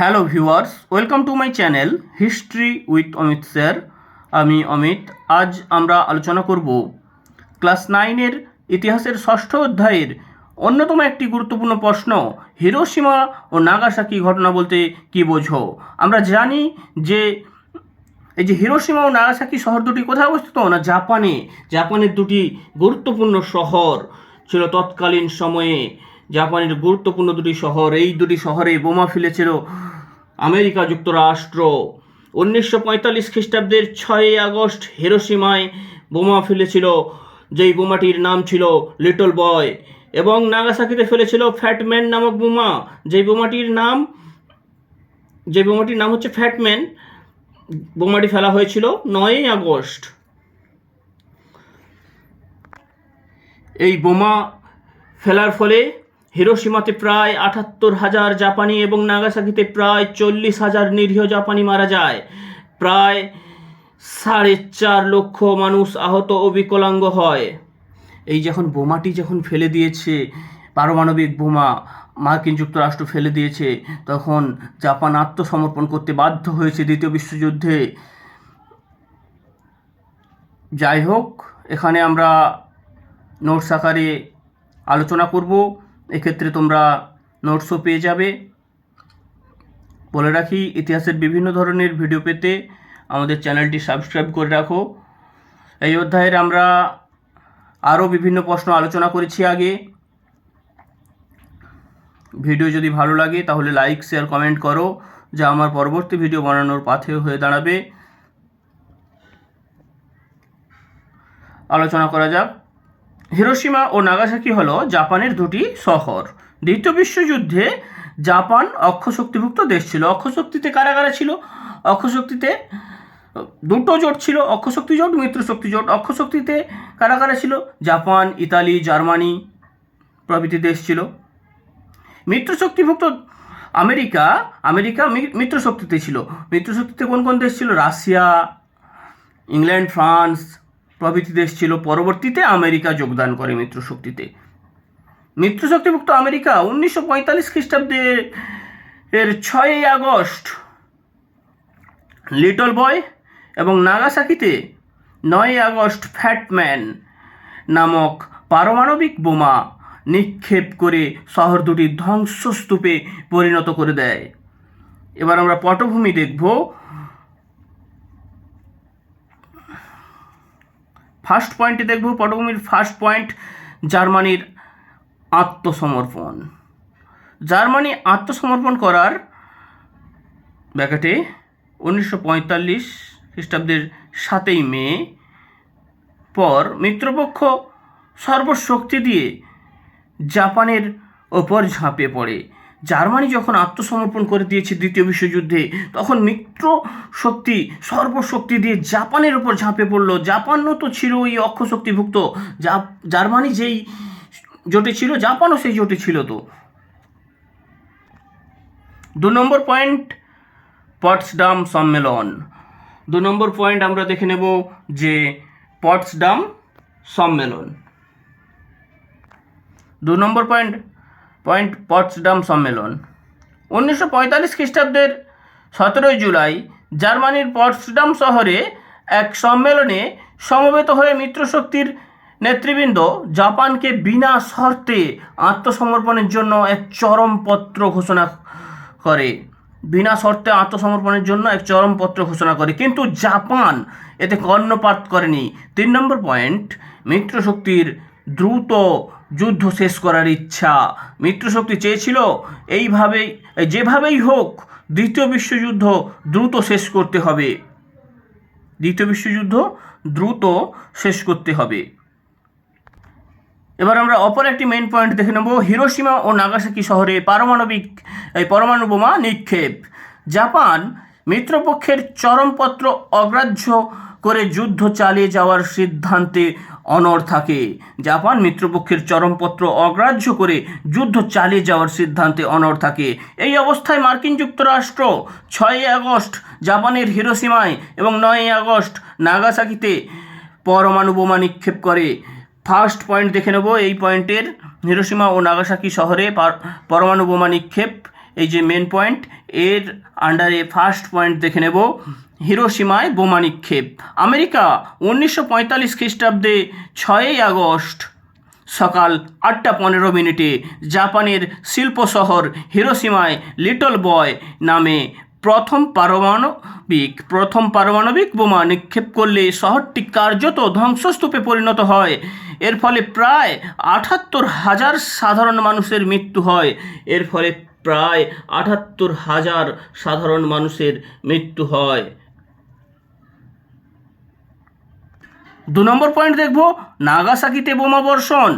Hello viewers welcome to my channel history with Amit sir আমি অমিত। আজ আমরা আলোচনা করব ক্লাস নাইনের ইতিহাসের ষষ্ঠ অধ্যায়ের অন্যতম একটি গুরুত্বপূর্ণ প্রশ্ন হিরোসীমা ও নাগাসাকি ঘটনা বলতে কী বোঝো? আমরা জানি যে এই যে হিরোসীমা ও নাগাসাকি শহর দুটি কোথায় অবস্থিত? না, জাপানে। জাপানের দুটি গুরুত্বপূর্ণ শহর ছিল তৎকালীন সময়ে। জাপানের গুরুত্বপূর্ণ দুটি শহর, এই দুটি শহরে বোমা ফেলেছিল আমেরিকা যুক্তরাষ্ট্র। উনিশশো পঁয়তাল্লিশ খ্রিস্টাব্দের ছয়ই আগস্ট হিরোসীমায় বোমা ফেলেছিল, যেই বোমাটির নাম ছিল লিটল বয়, এবং নাগাসাকিতে ফেলেছিল ফ্যাটম্যান নামক বোমা, যেই বোমাটির নাম যে বোমাটির নাম হচ্ছে ফ্যাটম্যান, বোমাটি ফেলা হয়েছিল নয়ই আগস্ট। এই বোমা ফেলার ফলে হিরোসীমাতে প্রায় আটাত্তর হাজার জাপানি এবং নাগাসাকিতে প্রায় চল্লিশ হাজার নিরীহ জাপানি মারা যায়। প্রায় সাড়ে চার লক্ষ মানুষ আহত ও বিকলাঙ্গ হয়। এই যখন বোমাটি যখন ফেলে দিয়েছে, পারমাণবিক বোমা মার্কিন যুক্তরাষ্ট্র ফেলে দিয়েছে, তখন জাপান আত্মসমর্পণ করতে বাধ্য হয়েছে দ্বিতীয় বিশ্বযুদ্ধে। যাই হোক, এখানে আমরা নোটস আকারে আলোচনা করব। এক্ষেত্রে তোমরা নোটসও পেয়ে যাবে। বলে রাখি, ইতিহাসের বিভিন্ন ধরনের ভিডিও পেতে আমাদের চ্যানেলটি সাবস্ক্রাইব করে রাখো। এই অধ্যায়ের আমরা আরও বিভিন্ন প্রশ্ন আলোচনা করেছি আগে। ভিডিও যদি ভালো লাগে, তাহলে লাইক শেয়ার কমেন্ট করো, যা আমার পরবর্তী ভিডিও বানানোর পাথে হয়ে দাঁড়াবে। আলোচনা করা যাক। হিরোসীমা ও নাগাসাকি হলো জাপানের দুটি শহর দ্বিতীয় বিশ্বযুদ্ধে জাপান অক্ষশক্তিভুক্ত দেশ ছিল। অক্ষশক্তিতে কারা কারা ছিল, অক্ষশক্তিতে দুটো জোট ছিল, অক্ষশক্তি জোট, মিত্রশক্তি জোট। অক্ষশক্তিতে কারা কারা ছিল জাপান, ইতালি, জার্মানি প্রভৃতি দেশ ছিল। মিত্রশক্তিভুক্ত আমেরিকা আমেরিকা মিত্রশক্তিতে ছিল। মিত্রশক্তিতে কোন কোন দেশ ছিল? রাশিয়া, ইংল্যান্ড, ফ্রান্স প্রভৃতি দেশ ছিল পরবর্তীতে আমেরিকা যোগদান করে মিত্রশক্তিতে। মিত্রশক্তিভুক্ত আমেরিকা উনিশশো পঁয়তাল্লিশ খ্রিস্টাব্দে এর ছয়ই আগস্ট লিটল বয় এবং নাগাসাকিতে নয়ই আগস্ট ফ্যাটম্যান নামক পারমাণবিক বোমা নিক্ষেপ করে শহর দুটি ধ্বংসস্তূপে পরিণত করে দেয়। এবার আমরা পটভূমি দেখব। ফার্স্ট পয়েন্টে দেখব পটভূমির ফার্স্ট পয়েন্ট, জার্মানির আত্মসমর্পণ। জার্মানি আত্মসমর্পণ করার ব্যাকেটে উনিশশো পঁয়তাল্লিশ খ্রিস্টাব্দের সাতই মে পর মিত্রপক্ষ সর্বশক্তি দিয়ে জাপানের ওপর ঝাঁপিয়ে পড়ে। জার্মানি যখন আত্মসমর্পণ করে দিয়েছে দ্বিতীয় বিশ্বযুদ্ধে, তখন মিত্র শক্তি, সর্বশক্তি দিয়ে জাপানের ওপর ঝাঁপে পড়ল। জাপানও তো ছিল ওই অক্ষশক্তিভুক্ত। জার্মানি যেই জোটে ছিল, জাপানও সেই জোটে ছিল তো। দু নম্বর পয়েন্ট, পটসডাম সম্মেলন। দু নম্বর পয়েন্ট আমরা দেখে নেব যে পটসডাম সম্মেলন। দু নম্বর পয়েন্ট পয়েন্ট পটসডাম সম্মেলন। উনিশশো পঁয়তাল্লিশ খ্রিস্টাব্দের সতেরোই জুলাই জার্মানির পটসডাম শহরে এক সম্মেলনে সমবেত হয়ে মিত্রশক্তির নেতৃবৃন্দ জাপানকে বিনা শর্তে আত্মসমর্পণের জন্য এক চরমপত্র ঘোষণা করে। বিনা শর্তে আত্মসমর্পণের জন্য এক চরমপত্র ঘোষণা করে। কিন্তু জাপান এতে কর্ণপাত করেনি। তিন নম্বর পয়েন্ট, মিত্রশক্তির দ্রুত যুদ্ধ শেষ করার ইচ্ছা। মিত্রশক্তি চেয়েছিল এইভাবেই, যেভাবেই হোক, দ্বিতীয় বিশ্বযুদ্ধ দ্রুত শেষ করতে হবে। দ্বিতীয় বিশ্বযুদ্ধ দ্রুত শেষ করতে হবে। এবার আমরা অপর একটি মেন পয়েন্ট দেখে নেব হিরোসীমা ও নাগাসাকি শহরে পারমাণবিক, এই পরমাণু বোমা নিক্ষেপ। জাপান মিত্রপক্ষের চরমপত্র অগ্রাহ্য করে যুদ্ধ চালিয়ে যাওয়ার সিদ্ধান্তে অনড় থাকে। জাপান মিত্রপক্ষের চরমপত্র অগ্রাহ্য করে যুদ্ধ চালিয়ে যাওয়ার সিদ্ধান্তে অনড় থাকে। এই অবস্থায় মার্কিন যুক্তরাষ্ট্র ছয়ই আগস্ট জাপানের হিরোসীমায় এবং নয়ই আগস্ট নাগাসাকিতে পরমাণু বোমা নিক্ষেপ করে। ফার্স্ট পয়েন্ট দেখে নেব। এই পয়েন্টের হিরোসীমা ও নাগাসাকি শহরে পরমাণু বোমা নিক্ষেপ। এই যে মেন পয়েন্ট এর আন্ডারে ফার্স্ট পয়েন্ট দেখে নেব। হিরোসীমায় বোমা নিক্ষেপ। আমেরিকা উনিশশো পঁয়তাল্লিশ খ্রিস্টাব্দে ছয়ই আগস্ট সকাল আটটা পনেরো মিনিটে জাপানের শিল্প শহর হিরোসীমায় লিটল বয় নামে প্রথম পারমাণবিক প্রথম পারমাণবিক বোমা নিক্ষেপ করলে শহরটি কার্যত ধ্বংসস্তূপে পরিণত হয়। এর ফলে প্রায় আটাত্তর হাজার সাধারণ মানুষের মৃত্যু হয়। এর ফলে প্রায় আটাত্তর হাজার সাধারণ মানুষের মৃত্যু হয়। দু নম্বর পয়েন্ট দেখব, নাগাসাকিতে বোমা বর্ষণ।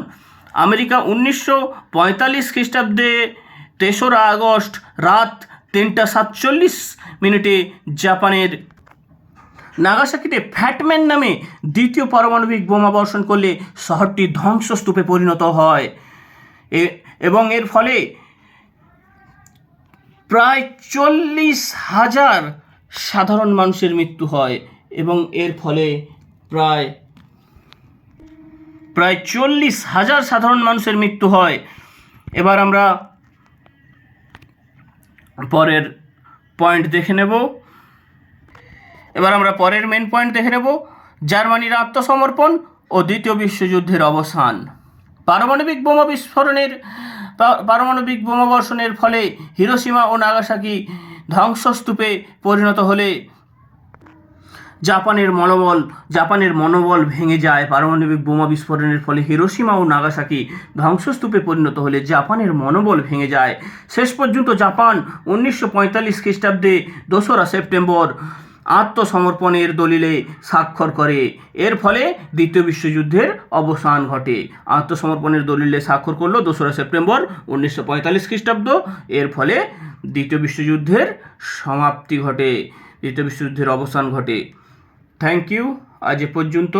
আমেরিকা উনিশশো পঁয়তাল্লিশ খ্রিস্টাব্দে তেসরা আগস্ট রাত তিনটা সাতচল্লিশ মিনিটে জাপানের নাগাসাকিতে ফ্যাটম্যান নামে দ্বিতীয় পারমাণবিক বোমা বর্ষণ করলে শহরটি ধ্বংসস্তূপে পরিণত হয়। এবং এর ফলে প্রায় চল্লিশ হাজার সাধারণ মানুষের মৃত্যু হয় এবং এর ফলে প্রায় প্রায় চল্লিশ হাজার সাধারণ মানুষের মৃত্যু হয়। এবার আমরা পরের পয়েন্ট দেখে নেব। এবার আমরা পরের মেন পয়েন্ট দেখে নেব, জার্মানির আত্মসমর্পণ ও দ্বিতীয় বিশ্বযুদ্ধের অবসান। পারমাণবিক বোমা বিস্ফোরণের পারমাণবিক বোমা বর্ষণের ফলে হিরোসীমা ও নাগাসাকি ধ্বংসস্তূপে পরিণত হলে জাপানের মনোবল জাপানের মনোবল ভেঙে যায়। পারমাণবিক বোমা বিস্ফোরণের ফলে হিরোসীমা ও নাগাসাকি ধ্বংসস্তূপে পরিণত হলে জাপানের মনোবল ভেঙে যায়। শেষ পর্যন্ত জাপান উনিশশো পঁয়তাল্লিশ খ্রিস্টাব্দে দোসরা সেপ্টেম্বর আত্মসমর্পণের দলিলে স্বাক্ষর করে। এর ফলে দ্বিতীয় বিশ্বযুদ্ধের অবসান ঘটে। আত্মসমর্পণের দলিলে স্বাক্ষর করল দোসরা সেপ্টেম্বর উনিশশো পঁয়তাল্লিশ খ্রিস্টাব্দ। এর ফলে দ্বিতীয় বিশ্বযুদ্ধের সমাপ্তি ঘটে। দ্বিতীয় বিশ্বযুদ্ধের অবসান ঘটে। থ্যাংক ইউ আজ এ পর্যন্ত।